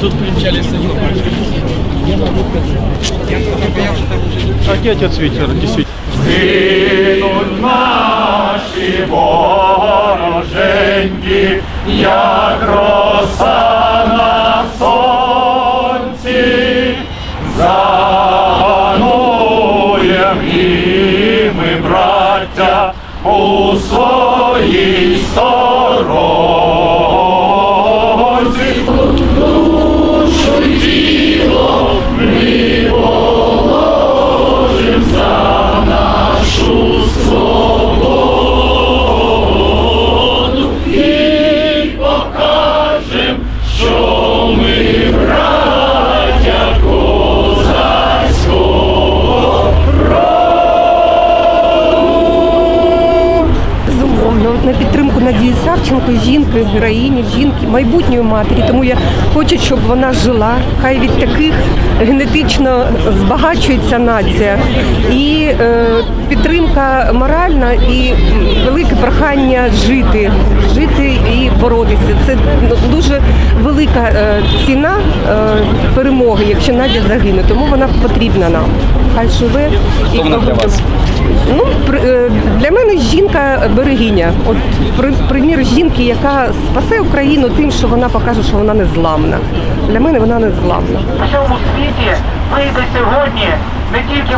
Тут примчались А где отец Витер? Действительно. Гинуть наші вороженьки, як роса на сонці, зануєм і ми, браття, у своїй сторонці. На підтримку Надії Савченко, жінки, героїні, жінки, майбутньої матері. Тому я хочу, щоб вона жила. Хай від таких генетично збагачується нація. І е, підтримка моральна і велике прохання жити, жити і боротися. Це ну, дуже велика е, ціна е, перемоги, якщо Надя загине. Тому вона потрібна нам. Хай живе і вона для вас? Ну, при- е, мене жінка берегиня. От примір жінки, яка спасе Україну тим, що вона покаже, що вона не зламна. Для мене вона не зламна. в цьому світі вийде сьогодні не тільки